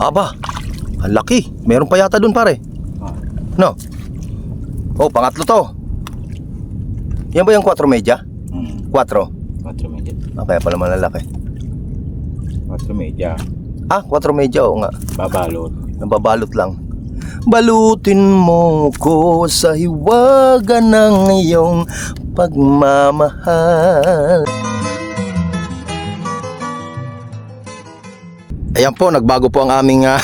Aba, ang laki. Meron pa yata dun pare. No? Oh, pangatlo to. Yan ba yung 4 media? Hmm. 4? 4 media. Ah, kaya pala malalaki. 4 media. Ah, 4 media, oo nga. Babalot. Nababalot lang. Balutin mo ko sa hiwaga ng iyong pagmamahal. Ayan po, nagbago po ang aming ah,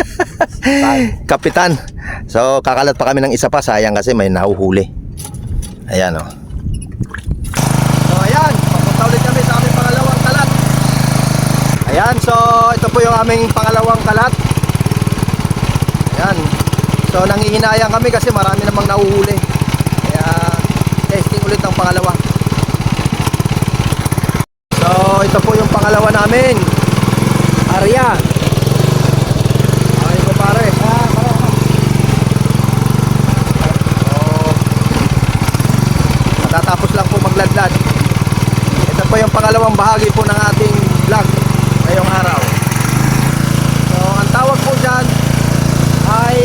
kapitan. So, kakalat pa kami ng isa pa. Sayang kasi may nahuhuli. Ayan o. Oh. So, ayan. Papunta ulit kami sa aming pangalawang kalat. Ayan, so ito po yung aming pangalawang kalat. Ayan. So nangihinayang kami kasi marami namang nahuhuli. Kaya testing ulit ang pangalawa. So ito po yung pangalawa namin. Arya. Ay ko pare. So, matatapos lang po magladlad. Ito po yung pangalawang bahagi po ng ating vlog ngayong araw. So, ang tawag po dyan ay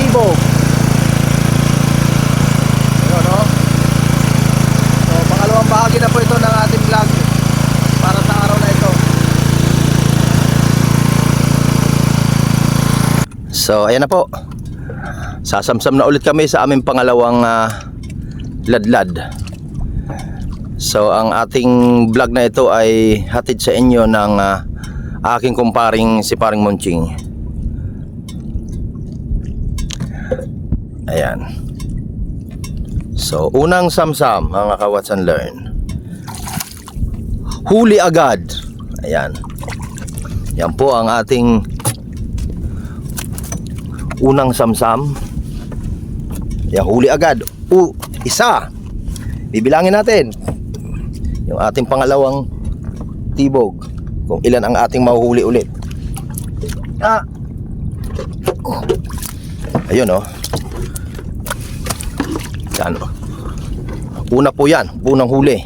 Tibo. Ayun, no? So, pangalawang bahagi na po ito ng ating vlog para sa araw na ito. So, ayan na po. Sasamsam na ulit kami sa aming pangalawang ah, ladlad. So ang ating vlog na ito ay hatid sa inyo ng ah, aking kumparing si Paring Monching. Ayan. So unang samsam mga kawats and learn. Huli agad. Ayan. Yan po ang ating unang samsam. Yan huli agad. U isa. Bibilangin natin yung ating pangalawang tibog. Kung ilan ang ating mahuhuli ulit. Ah. ayun oh. Yan oh. Una po yan. Unang huli.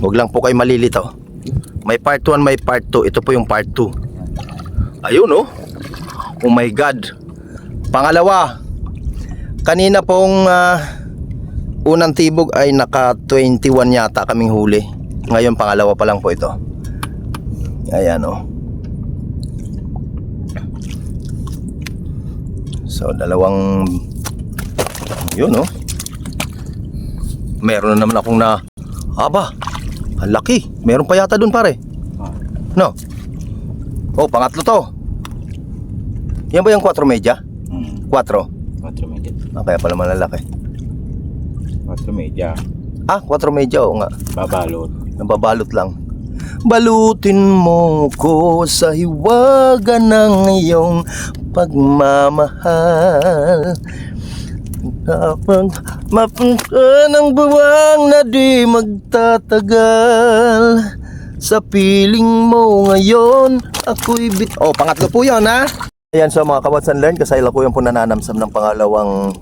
Huwag lang po kayo malilito. May part 1 may part 2 ito po yung part 2 ayun oh oh my god. Pangalawa kanina pong ah, unang tibog ay naka 21 yata kaming huli. Ngayon pangalawa pa lang po ito. Ayan o so dalawang yun o meron na naman akong na aba ang laki. Meron pa yata dun pare. No. Oh pangatlo to yan ba yung 4 media? Hmm. 4 4 media. ah, kaya pala malalaki 4 media. ah 4 media o nga Babalot. Nababalot lang. Balutin mo ko sa hiwaga ng iyong pagmamahal. Kapag mapunta ng buwang na di magtatagal Sa piling mo ngayon, ako'y bit... Oh, pangatlo po yan, ha? Ayan, so mga kawatsan learn, kasayla po yung po nananamsam ng pangalawang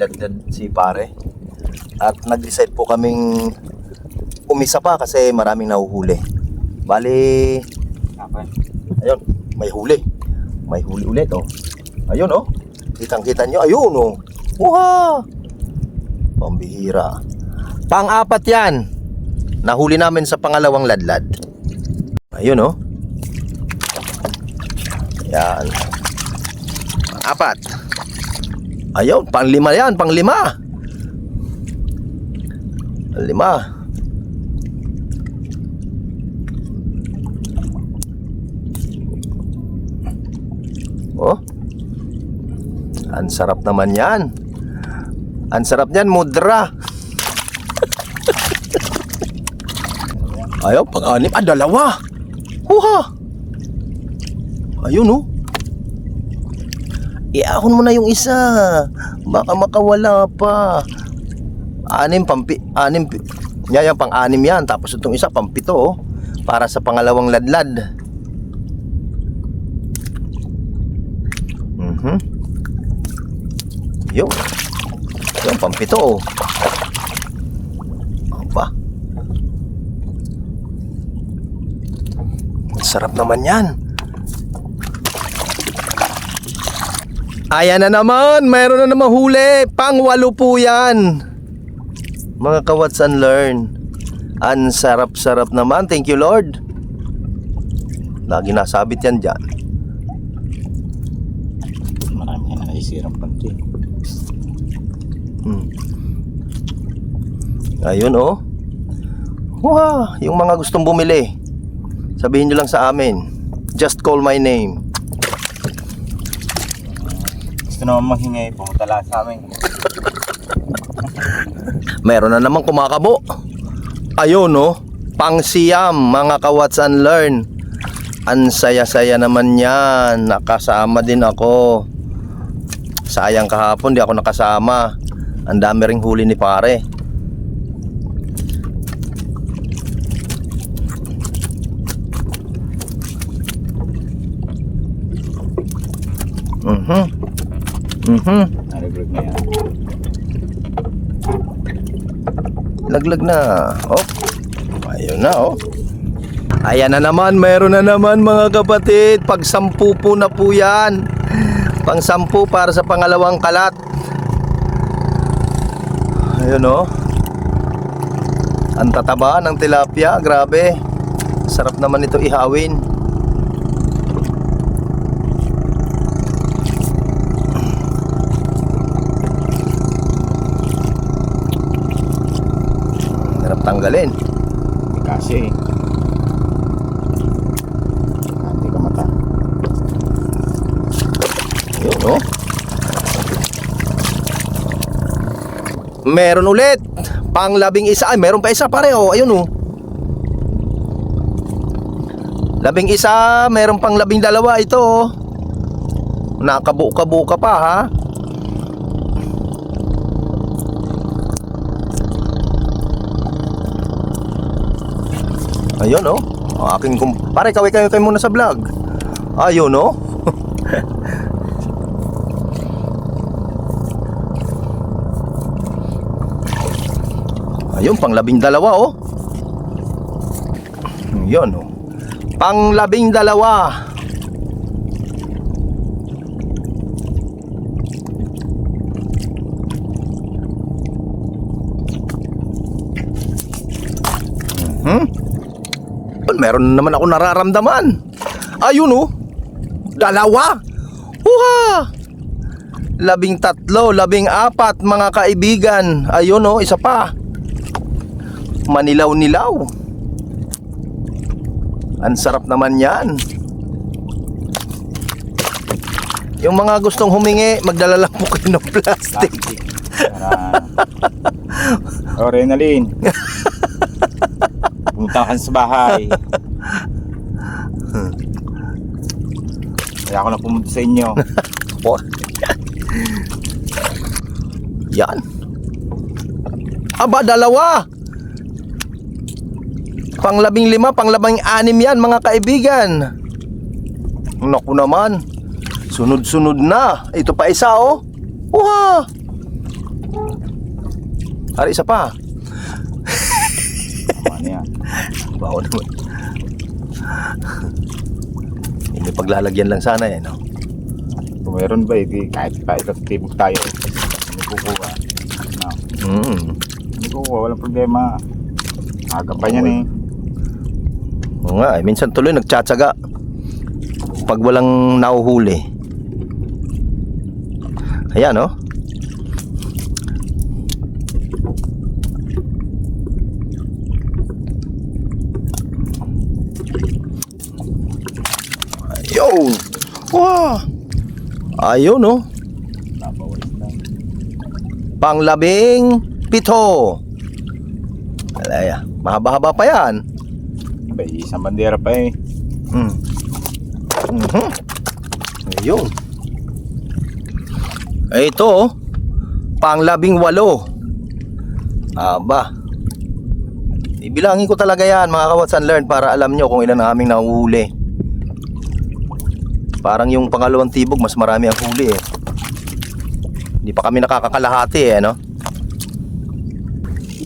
lagdad si pare. At nag-decide po kaming umisa pa kasi maraming nahuhuli. Bali, Apa? ayun, may huli. May huli ulit, oh. Ayun, oh. Kitang-kita nyo, ayun, oh. Wow! Pambihira. Pang-apat yan. Nahuli namin sa pangalawang ladlad. Ayun, oh. Yan. Pang-apat. Ayun, pang-lima yan, pang-lima. Pang-lima. Oh. Ang sarap naman yan. Ang sarap niyan, mudra. Ayaw, pang-anim. Ah, dalawa. Huha. Ayun, oh. Iahon mo na yung isa. Baka makawala pa. Anim, pampi, anim, yan yung pang-anim yan. Tapos itong isa, pampito, oh. Para sa pangalawang ladlad. Mhm. Yun. Yung pampito, oh. Aba. Ang sarap naman yan. Ayan na naman, mayroon na naman huli. Pangwalo po yan. Mga kawats and learn. Ang sarap-sarap naman. Thank you Lord. Lagi nasabit yan dyan. Marami na naisirang panty. Hmm. Ayun oh. Wow, yung mga gustong bumili. Sabihin nyo lang sa amin. Just call my name. Gusto naman manghingi, pumunta lang sa amin. Meron na naman kumakabo. Ayun oh. Pangsiyam mga kawats and learn. Ang saya-saya naman yan. Nakasama din ako. Sayang kahapon di ako nakasama. Ang dami ring huli ni pare. Mhm. Mhm. Nalaglag na yan. Laglag na. Oh. Ayun na oh. Ayan na naman, meron na naman mga kapatid. Pag sampu po na po yan. Pang sampu para sa pangalawang kalat. Ayun oh. Ang tataba ng tilapia, grabe. Sarap naman ito ihawin. Tanggalin. Kasi. Hindi ka mata. Yun, oh. Meron ulit. Pang labing isa. Ay, meron pa isa pare, oh. Ayun, oh. Labing isa, meron pang labing dalawa ito, oh. Nakabuka-buka pa, ha? Ayun, oh. Ang aking kum... Pare, kaway kayo kayo muna sa vlog. Ayun, oh. Ayun, pang labing dalawa oh. Yun oh. Pang labing dalawa. Meron naman ako nararamdaman. Ayun oh. Dalawa. Uha! Labing tatlo, labing apat mga kaibigan. Ayun oh, isa pa. Manilaw-nilaw. Ang sarap naman yan. Yung mga gustong humingi, magdala lang po kayo ng plastic. Plastic. Para... Pumunta ka sa bahay. Kaya ako na pumunta sa inyo. Yan. Aba, dalawa. Pang labing lima, pang labing anim yan mga kaibigan. Naku naman. Sunod-sunod na. Ito pa isa oh. Uha. Hari isa pa. Ano yan? Bawo naman. Hindi paglalagyan lang sana eh, no? Kung meron ba, hindi kahit pa ilang tibok tayo. Hindi kukuha. No. Mm. Hindi kukuha, walang problema. Aga pa yan eh. Oo nga, eh, minsan tuloy nagtsatsaga. Pag walang nauhuli. Ayan, oh. Ayun! Wow! Ayun, oh. Panglabing pito. Alaya, mahaba-haba pa yan. Ba, isang bandera pa eh. Mm. Mhm. Ayun. Eh, Ito, oh. pang labing walo. Aba. Ibilangin ko talaga yan mga kawats and learn para alam nyo kung ilan ang aming nahuhuli. Parang yung pangalawang tibog mas marami ang huli eh. Hindi pa kami nakakakalahati eh, no?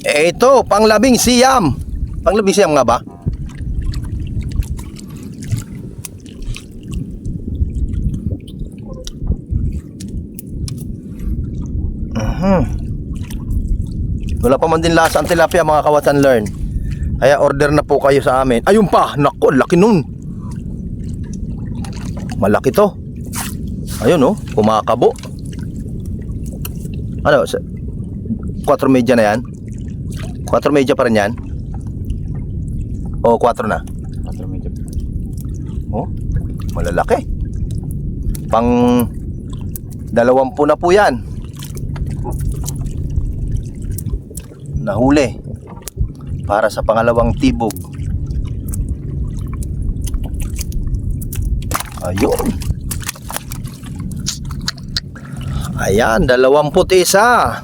Eh, ito, pang labing siyam. Pang labing siyam nga ba? Hmm. Wala pa man din lasa ang tilapia mga kawatan learn. Kaya order na po kayo sa amin. Ayun pa, nako, laki nun. Malaki to. Ayun oh, kumakabo. Ano, sa 4 media na yan? 4 media pa rin yan? O 4 na? Patro medyo. Oh, malalaki. Pang dalawampu na po yan. Nahuli. Para sa pangalawang tibog. Ayun. Ayan, dalawamput isa.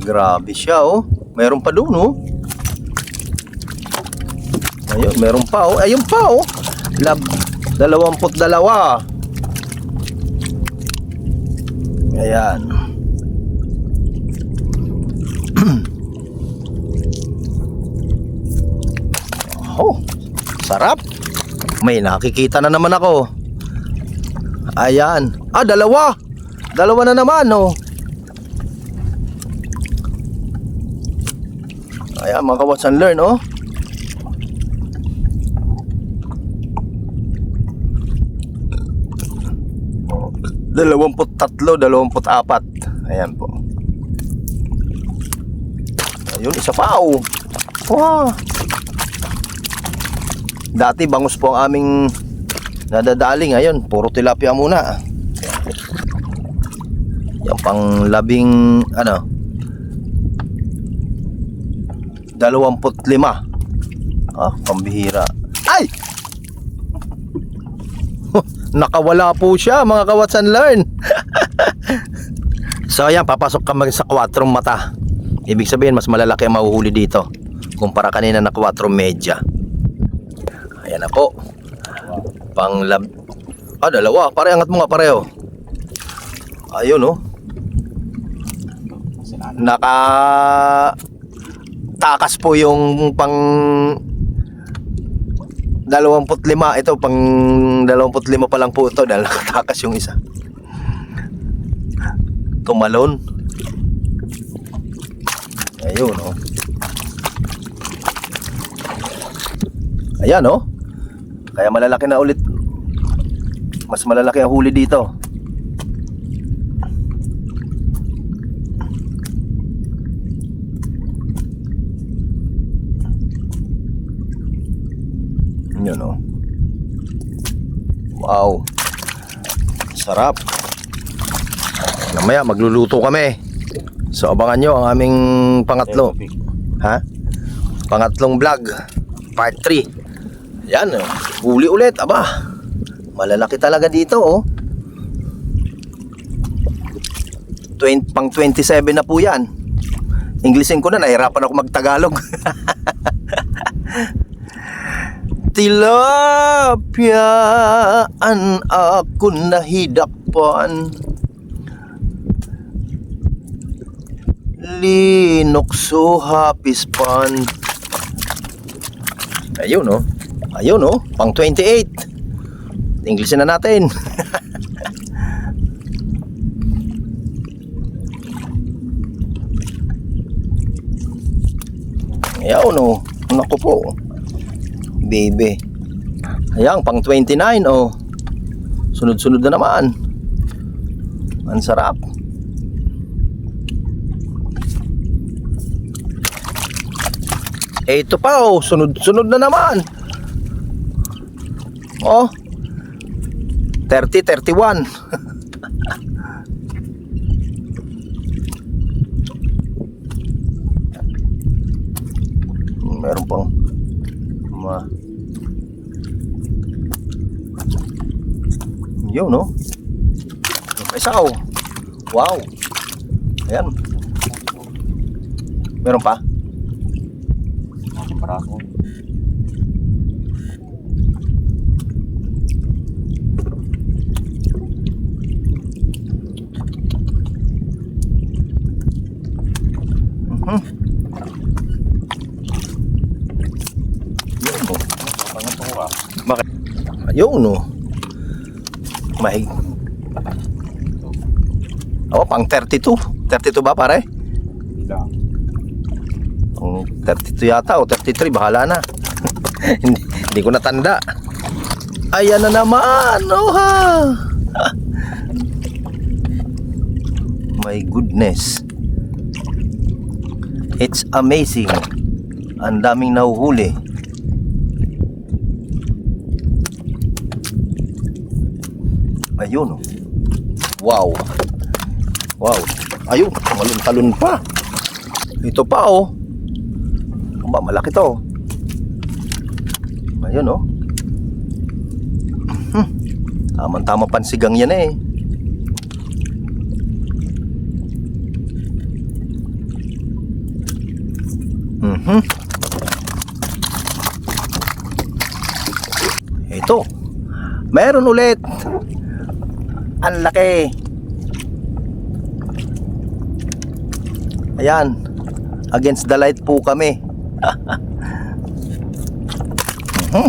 Grabe siya, oh. Meron pa doon, oh. Ayun, meron pa oh. Ayun pa oh. Lab, dalawamput dalawa. Ayan. oh, sarap. May nakikita na naman ako. Ayan. Ah, dalawa. Dalawa na naman, oh. Ayan, mga ka-watch and learn, oh. Dalawamput tatlo, dalawamput apat. Ayan po. Ayun, isa pa oh. Wow. Dati bangus po ang aming nadadali ngayon. Puro tilapia muna. Yung pang labing, ano, dalawamput lima. Ah, pambihira. Ay! Nakawala po siya mga kawats and learn. so ayan, papasok ka sa 4 mata. Ibig sabihin, mas malalaki ang mahuhuli dito. Kumpara kanina na 4 medya. Ayan na po. Pang lab... Ah, dalawa. Pare, angat mo nga pareho. Ayun oh. Naka... Takas po yung pang 25 ito pang 25 pa lang po ito dahil nakatakas yung isa tumalon ayun oh ayan oh kaya malalaki na ulit mas malalaki ang huli dito Yun oh. Wow. Sarap. Mamaya magluluto kami. So abangan nyo ang aming pangatlo. Ha? Pangatlong vlog. Part 3. Yan oh. Huli ulit. Aba. Malalaki talaga dito oh. 20, pang 27 na po yan. Englishin ko na, nahirapan ako magtagalog. Tilapyaan ako nahidakpan Linokso hapispan Ayun oh Ayun oh Pang 28 Englishin na natin Ayun oh Naku po baby. Ayan, pang 29 oh. Sunod-sunod na naman. Ang sarap. Ito pa oh, sunod-sunod na naman. Oh. 30, 31. Meron pang ma Yun, no? Isa oh. Wow. Ayan. Meron pa? Ah. Bakit? Ayun, no? Mahig. Oh, pang 32. 32 ba pare? Pang 32 yata o 33, bahala na. hindi, hindi ko natanda. Ayan na naman. Oh, ha. My goodness. It's amazing. Ang daming nahuhuli. Ayun. Wow. Wow. Ayun, talon-talon pa. Ito pa oh. Aba, malaki to. Ayun oh. Hmm. Tama-tama pansigang yan eh. Mhm. Ito. Meron ulit. Ang laki. Ayan. Against the light po kami. Mhm.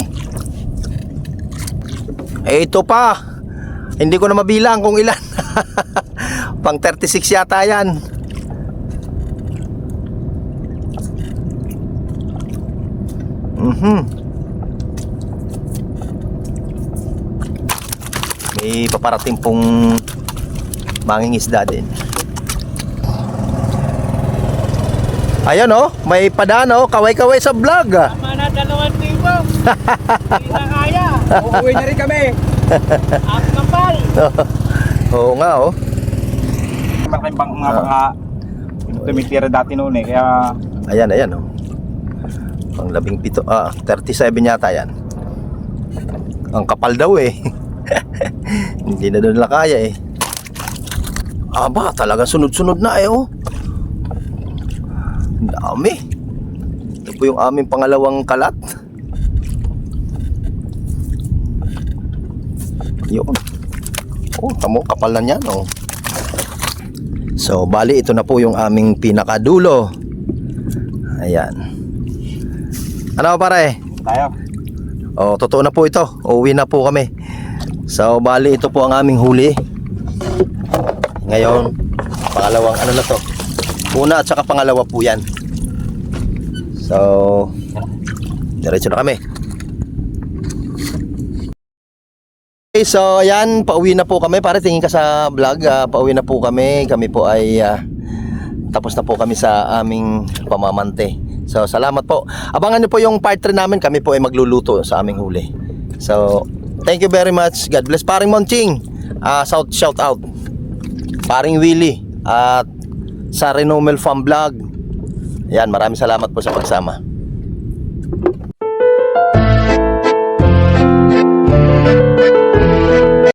Eh, ito pa. Hindi ko na mabilang kung ilan. Pang 36 yata yan. Mhm. May paparating pong manging isda din. Ayan oh, may padaan oh, kaway-kaway sa vlog ah. Tama na dalawang libo. Hindi na kaya. Uuwi na rin kami. At kapal. Oo nga oh. Malaking bang mga mga tumitira dati noon eh. Kaya Ayan, ayan oh. Pang labing pito, ah, 37 yata yan. Ang kapal daw eh. Hindi na doon kaya eh. Aba, talaga sunod-sunod na eh oh. Dami. Ito po yung aming pangalawang kalat. Yun. Oh, tamo, kapal na niyan oh. So, bali ito na po yung aming pinakadulo. Ayan. Ano pare? tayo. Oh, totoo na po ito. Uuwi na po kami. So, bali ito po ang aming huli. Ngayon, pangalawang ano na to? Una at saka pangalawa po yan. So, diretso na kami. Okay, so ayan, pauwi na po kami. Pare, tingin ka sa vlog. ah, pauwi na po kami. Kami po ay ah, tapos na po kami sa aming pamamante. So, salamat po. Abangan niyo po yung part 3 namin. Kami po ay magluluto sa aming huli. So, thank you very much. God bless. Paring Monching, ah, shout, shout out. Paring Willie, at sa Renomel Farm Vlog. Yan, maraming salamat po sa pagsama.